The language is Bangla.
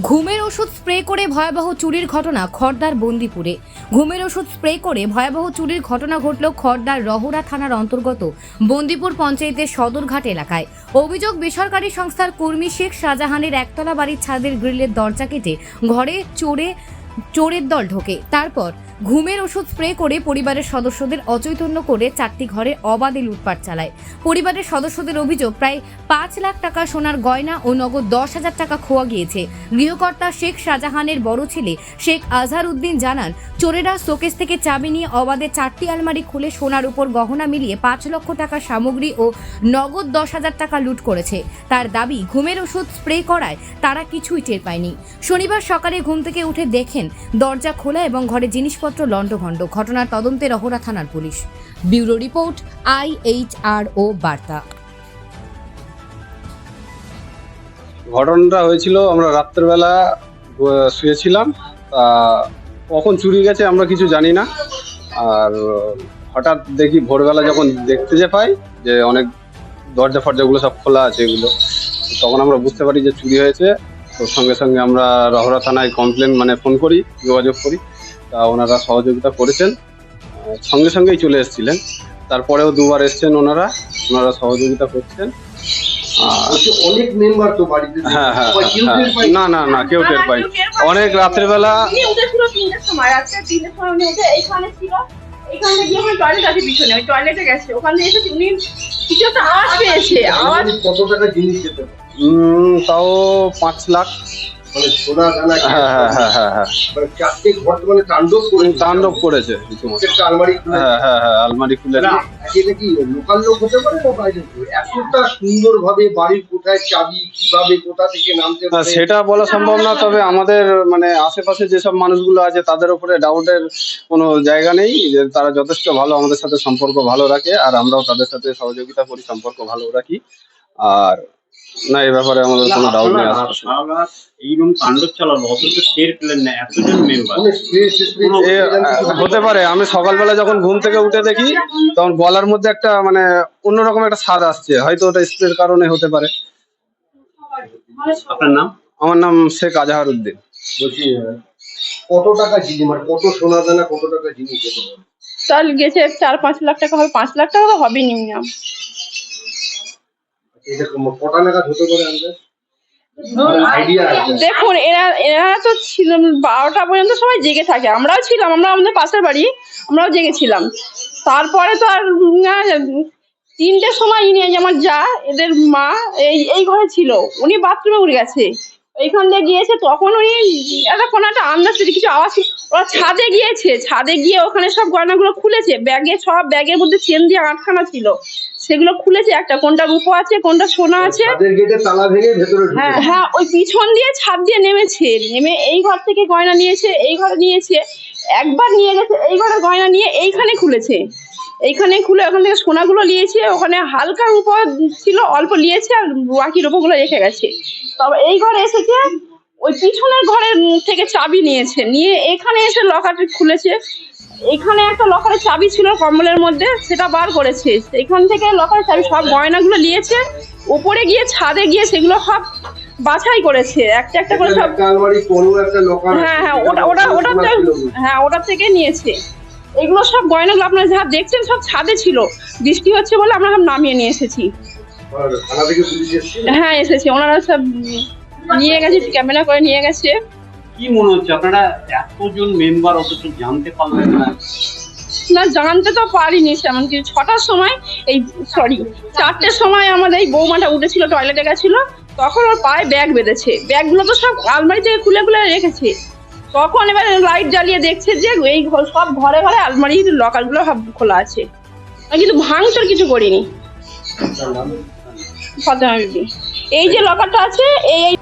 ঘুমের ওষুধ স্প্রে করে ভয়াবহ চুরির ঘটনা খড়দার বন্দিপুরে। ঘুমের ওষুধ স্প্রে করে ভয়াবহ চুরির ঘটনা ঘটল খড়দার রহরা থানার অন্তর্গত বন্দিপুর পঞ্চায়েতের সদরঘাট এলাকায়। অভিযোগ, বেসরকারি সংস্থার কর্মী শেখ শাহজাহানের একতলা বাড়ির ছাদের গ্রিলের দরজা কেটে ঘরে চোরে চোরের দল ঢোকে। তারপর ঘুমের ওষুধ স্প্রে করে পরিবারের সদস্যদের অচৈতন্য করে চারটি ঘরে অবাধে লুটপাট চালায়। পরিবারের সদস্যদের অভিযোগ, প্রায় পাঁচ লাখ টাকা সোনার গয়না ও নগদ দশ হাজার টাকা খোয়া গিয়েছে। গৃহকর্তা শেখ শাহজাহানের বড় ছেলে শেখ আজহার উদ্দিন জানান, চোরেরা শোকেস থেকে চাবি নিয়ে অবাধে চারটি আলমারি খুলে সোনার উপর গহনা মিলিয়ে পাঁচ লক্ষ টাকার সামগ্রী ও নগদ দশ হাজার টাকা লুট করেছে। তার দাবি, ঘুমের ওষুধ স্প্রে করায় তারা কিছুই টের পায়নি। শনিবার সকালে ঘুম থেকে উঠে দেখেন দরজা খোলা এবং ঘরে জিনিসপত্র লণ্ডভণ্ড। ঘটনার তদন্তে রহরা থানার police. Bureau report I H R O বার্তা। ঘটনাটা হয়েছিল, আমরা রাত্রেবেলা শুয়েছিলাম। কখন চুরি গেছে আমরা কিছু জানি না। আর হঠাৎ দেখি ভোরবেলা যখন দেখতে যে পাই যে অনেক দরজা ফরজাগুলো সব খোলা আছে এগুলো, তখন আমরা বুঝতে পারি যে চুরি হয়েছে। তো সঙ্গে সঙ্গে আমরা রহরা থানায় কমপ্লেন মানে ফোন করি যোগাযোগ করি। তা ওনারা সহযোগিতা করেছেন। সঙ্গে সঙ্গেই চলে এসেছিলেন। তারপরেও দুবার এসছেন ওনারা। ওনারা সহযোগিতা করছেন। আর বলছি অনেক মেম্বার তো বাড়িতে। হ্যাঁ হ্যাঁ হ্যাঁ। না। না না কেউ টের পাই অনেক রাত্রেবেলা এইখানে গিয়ে ওখানে টয়লেট আছে পিছনে ওই টয়লেটে গেছে। ওখানে এসে উনি কিছু একটা আওয়াজ পেয়েছে আওয়াজ কত টাকা জিনিস যেতে তাও পাঁচ লাখ। মানে সোনা দানা হ্যাঁ হ্যাঁ হ্যাঁ মানে চারটে ঘর তো মানে তাণ্ডব করে তাণ্ডব করেছে প্রত্যেকটা আলমারি হ্যাঁ হ্যাঁ হ্যাঁ আলমারি খুলে। না, এটা কি লোকাল লোক হতে পারে না বাইরে? এতটা সুন্দর ভাবে বাড়ির কোথায় চাবি কীভাবে কোথা থেকে নামতে পারে? সেটা বলা সম্ভব না তবে আমাদের মানে আশেপাশে যেসব মানুষগুলো আছে তাদের উপরে ডাউটের কোনো জায়গা নেই যে তারা যথেষ্ট ভালো আমাদের সাথে সম্পর্ক ভালো রাখে আর আমরাও তাদের সাথে সহযোগিতা করি সম্পর্ক ভালো রাখি। আর না এই ব্যাপারে আমাদের কোনো ডাউট নেই এইরকম তাণ্ডব চালালো অথচ টের পেলেন না এতজন মেম্বার হতে পারে আমি সকালবেলা যখন ঘুম থেকে উঠে দেখি তখন গলার মধ্যে একটা মানে অন্যরকম একটা স্বাদ আসছে হয়তো ওটা স্প্রের কারণে হতে পারে। আপনার নাম? আমার নাম শেখ আজহার উদ্দিন। বলছি কত টাকা জিনিস মানে কত সোনা দানা কত টাকা জিনিস? চাল গেছে চার পাঁচ লাখ টাকা হবে পাঁচ লাখ টাকা তো হবে মিনিমাম আন্দাজ দেখুন, এরা এরা তো ছিল বারোটা পর্যন্ত সবাই জেগে থাকে। আমরাও ছিলাম, আমরা আমাদের পাশের বাড়ি, আমরাও জেগেছিলাম তারপরে তো আর তিনটের সময় নিয়ে যে আমার যা, এদের মা, এই এই ঘরে ছিল। উনি বাথরুমে উঠে গেছে। এইখান দিয়ে গিয়েছে, তখন উনি একটা কোনো একটা আন্দাজ কিছু আওয়াজ ওরা ছাদে গিয়েছে। ছাদে গিয়ে ওখানে সব গয়নাগুলো খুলেছে। ব্যাগে, সব ব্যাগের মধ্যে চেন দিয়ে আটখানা ছিল। সেগুলো খুলেছে একটা কোনটা রূপো আছে কোনটা সোনা আছে। হ্যাঁ হ্যাঁ ওই পিছন দিয়ে ছাদ দিয়ে নেমেছে নেমে এই ঘর থেকে গয়না নিয়েছে এই ঘরে নিয়েছে একবার নিয়ে গেছে এই ঘরে গয়না নিয়ে এইখানে খুলেছে। এইখানে খুলে ওখান থেকে সোনাগুলো নিয়েছে ওখানে হালকা রূপো ছিল অল্প নিয়েছে আর বাকি রূপোগুলো রেখে গেছে। তবে এই ঘরে এসেছে ওই পিছনের ঘরের থেকে চাবি নিয়েছে নিয়ে এখানে এসে লকারটা খুলেছে। এখানে একটা লকারের চাবি ছিল কম্বলের মধ্যে সেটা বার করেছে। সেইখান থেকে লকারের চাবি সব গয়নাগুলো নিয়েছে উপরে গিয়ে ছাদে গিয়ে সেগুলো সব বাছাই করেছে। একটা একটা করে সব হ্যাঁ হ্যাঁ ওটা ওটা ওটাতে হ্যাঁ ওটার থেকে নিয়েছে। এগুলো সব গয়নাগুলো আপনারা যা দেখছেন সব ছাদে ছিল। বৃষ্টি হচ্ছে বলে আমরা সব নামিয়ে নিয়ে এসেছি। হ্যাঁ এসেছি। ওনারা সব নিয়ে গেছে ক্যামেরা করে নিয়ে গেছে। কি মনে হচ্ছে? আপনারা এতজন মেম্বার অথচ জানতে পারলেন না। না জানতে তো পারিনি তেমন কিছু ছটার সময় এই সরি চারটের সময় আমাদের এই বৌমাটা উঠেছিল টয়লেটে গেছিল তখন ওর পায়ে ব্যাগ বেঁধেছে। ব্যাগগুলো তো সব আলমারি থেকে খুলে খুলে রেখেছে। তখন এবার লাইট জ্বালিয়ে দেখছে যে এই সব ঘরে ঘরে আলমারির লকারগুলো সব খোলা আছে। আমি কিন্তু ভাঙচুর কিছু করিনি। ফাতেমা বিবি। এই যে লকারটা আছে এই